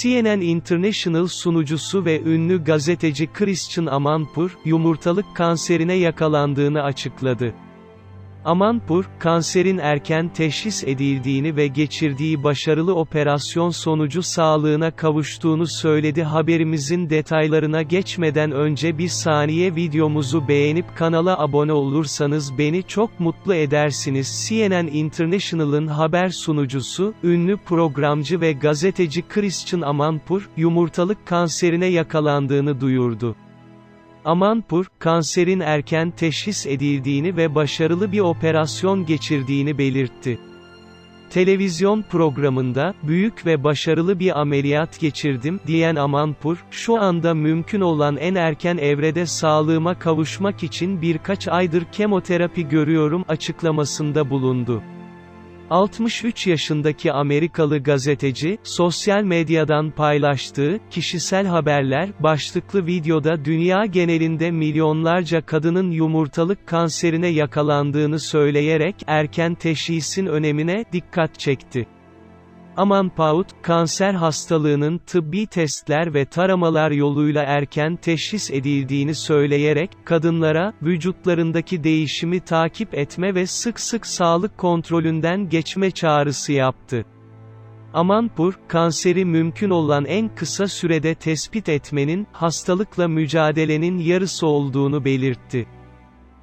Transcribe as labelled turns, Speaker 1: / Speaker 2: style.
Speaker 1: CNN International sunucusu ve ünlü gazeteci Christian Amanpour, yumurtalık kanserine yakalandığını açıkladı. Amanpour, kanserin erken teşhis edildiğini ve geçirdiği başarılı operasyon sonucu sağlığına kavuştuğunu söyledi. Haberimizin detaylarına geçmeden önce bir saniye videomuzu beğenip kanala abone olursanız beni çok mutlu edersiniz. CNN International'ın haber sunucusu, ünlü programcı ve gazeteci Christian Amanpour, yumurtalık kanserine yakalandığını duyurdu. Amanpour, kanserin erken teşhis edildiğini ve başarılı bir operasyon geçirdiğini belirtti. Televizyon programında, büyük ve başarılı bir ameliyat geçirdim, diyen Amanpour, şu anda mümkün olan en erken evrede sağlığıma kavuşmak için birkaç aydır kemoterapi görüyorum açıklamasında bulundu. 63 yaşındaki Amerikalı gazeteci, sosyal medyadan paylaştığı, kişisel haberler, başlıklı videoda dünya genelinde milyonlarca kadının yumurtalık kanserine yakalandığını söyleyerek, erken teşhisin önemine, dikkat çekti. Aman Paut, kanser hastalığının tıbbi testler ve taramalar yoluyla erken teşhis edildiğini söyleyerek, kadınlara, vücutlarındaki değişimi takip etme ve sık sık sağlık kontrolünden geçme çağrısı yaptı. Amanpur, kanseri mümkün olan en kısa sürede tespit etmenin, hastalıkla mücadelenin yarısı olduğunu belirtti.